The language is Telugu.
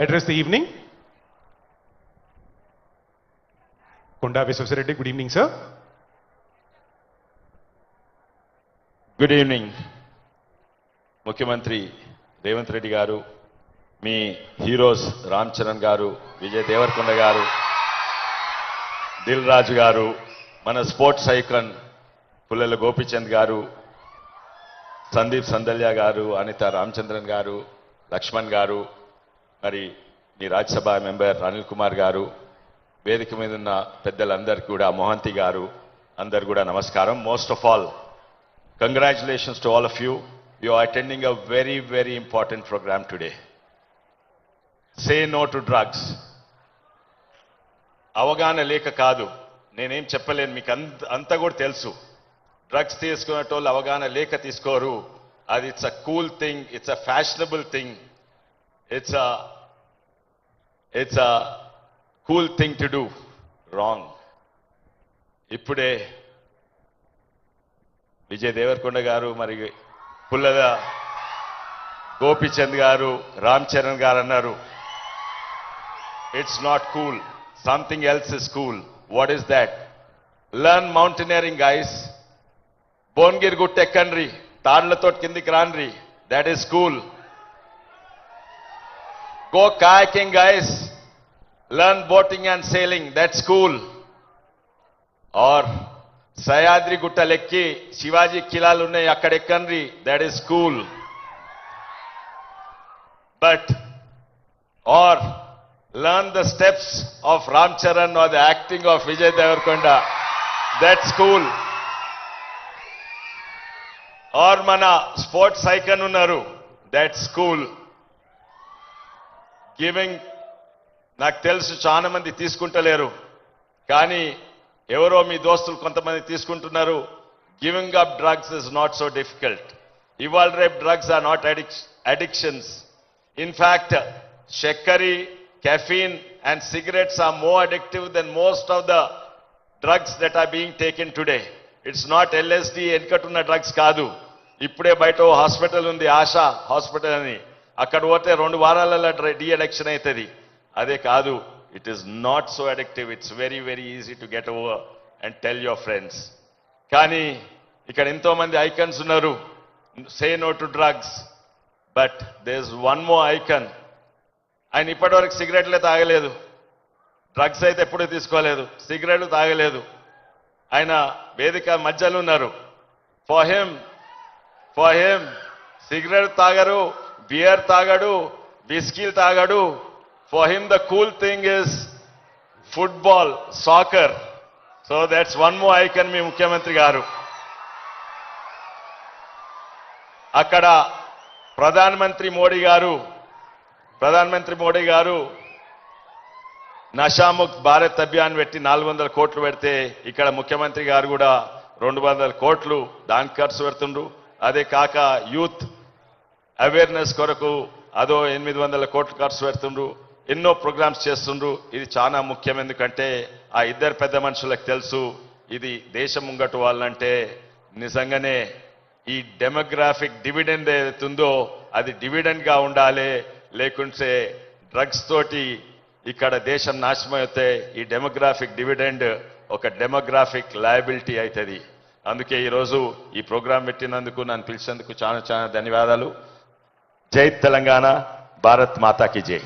address the evening. Konda Viswaswareddy, good evening, sir. Good evening ముఖ్యమంత్రి రేవంత్ రెడ్డి గారు మీ హీరోస్ రామ్ చరణ్ గారు విజయ్ దేవరకొండ గారు దిల్ రాజు గారు మన స్పోర్ట్స్ ఐకన్ పుల్లెల గోపిచంద్ గారు సందీప్ సందల్య గారు అనిత రామచంద్రన్ గారు లక్ష్మణ్ గారు మరి మీ రాజ్యసభ మెంబర్ అనిల్ కుమార్ గారు వేదిక మీద ఉన్న పెద్దలందరికీ కూడా మోహంతి గారు అందరు కూడా నమస్కారం. Most of all congratulations to all of you you are attending a very very important programme today say no to drugs అవగాహన లేక కాదు. నేనేం చెప్పలేను. మీకు అంత అంతా కూడా తెలుసు. డ్రగ్స్ తీసుకునేటోళ్ళు అవగాహన లేక తీసుకోరు. అది it's a cool thing it's a fashionable thing it's a it's a cool thing to do wrong ఇప్పుడే విజయ్ దేవరకొండ గారు మరి పుల్లద గోపిచంద్ గారు రామ్ చరణ్ గారు అన్నారు it's not cool something else is cool what is that learn mountaineering guys Bhuvanagiri గుట్ట ఎక్కండ్రి తాళ్ళతో కిందికి రాన్రి that is cool go kayaking guys learn boating and sailing that school or Sahyadri గుట్టలెక్కి Shivaji కిలాలు ఉన్నాయి అక్కడ that is cool but or learn the steps of Ram Charan or the acting of Vijay Deverakonda that's cool or మన స్పోర్ట్స్ ఐకన్ ఉన్నారు దట్స్ కూల్ గివింగ్ నాకు తెలుసు చాలా మంది తీసుకుంటలేరు. కానీ ఎవరో మీ దోస్తులు కొంతమంది తీసుకుంటున్నారు. Giving up drugs is not so difficult ఇవాళ రేపు drugs are not addictions in fact చక్కరి caffeine and cigarettes are more addictive than most of the drugs that are being taken today it's not LSD వెనుకటున్న డ్రగ్స్ కాదు. ఇప్పుడే బయట ఓ హాస్పిటల్ ఉంది ఆశా హాస్పిటల్ అని. అక్కడ పోతే రెండు వారాలలో డి అడిక్షన్ అవుతుంది. అదే కాదు it is not so addictive it's very very easy to get over and tell your friends కానీ ఇక్కడ ఎంతోమంది ఐకన్స్ ఉన్నారు. Say no to drugs but this one more icon ఆయన ఇప్పటివరకు సిగరెట్లే తాగలేదు. డ్రగ్స్ అయితే ఎప్పుడూ తీసుకోలేదు. సిగరెట్లు తాగలేదు. ఆయన వేదిక మధ్యలో ఉన్నారు. For him for him cigarette తాగరు బియర్ తాగడు బిస్కీలు తాగడు For him, the cool thing is football, soccer. So that's one more icon, మీ ముఖ్యమంత్రి గారు. అక్కడ ప్రధానమంత్రి మోడీ గారు ప్రధానమంత్రి మోడీ గారు నషాముక్ భారత్ అభియాన్ పెట్టి నాలుగు వందల కోట్లు పెడితే ఇక్కడ ముఖ్యమంత్రి గారు కూడా రెండు వందల కోట్లు దానికి ఖర్చు పెడుతుండ్రు. అదే కాక యూత్ అవేర్నెస్ కొరకు అదో ఎనిమిది వందల కోట్లు ఖర్చు పెడుతుండ్రు. ఎన్నో ప్రోగ్రామ్స్ చేస్తుండ్రు. ఇది చాలా ముఖ్యం. ఎందుకంటే ఆ ఇద్దరు పెద్ద మనుషులకు తెలుసు ఇది దేశం ముంగటు వాళ్ళంటే నిజంగానే ఈ డెమోగ్రాఫిక్ డివిడెండ్ ఏదైతుందో అది డివిడెండ్గా ఉండాలి. లేకుంటే డ్రగ్స్ తోటి ఇక్కడ దేశం నాశనం అయితే ఈ డెమోగ్రాఫిక్ డివిడెండ్ ఒక డెమోగ్రాఫిక్ లయబిలిటీ అవుతుంది అందుకే ఈరోజు ఈ ప్రోగ్రాం పెట్టినందుకు నన్ను పిలిచినందుకు చాలా చాలా ధన్యవాదాలు. జై తెలంగాణ భారత్ మాతాకి జై.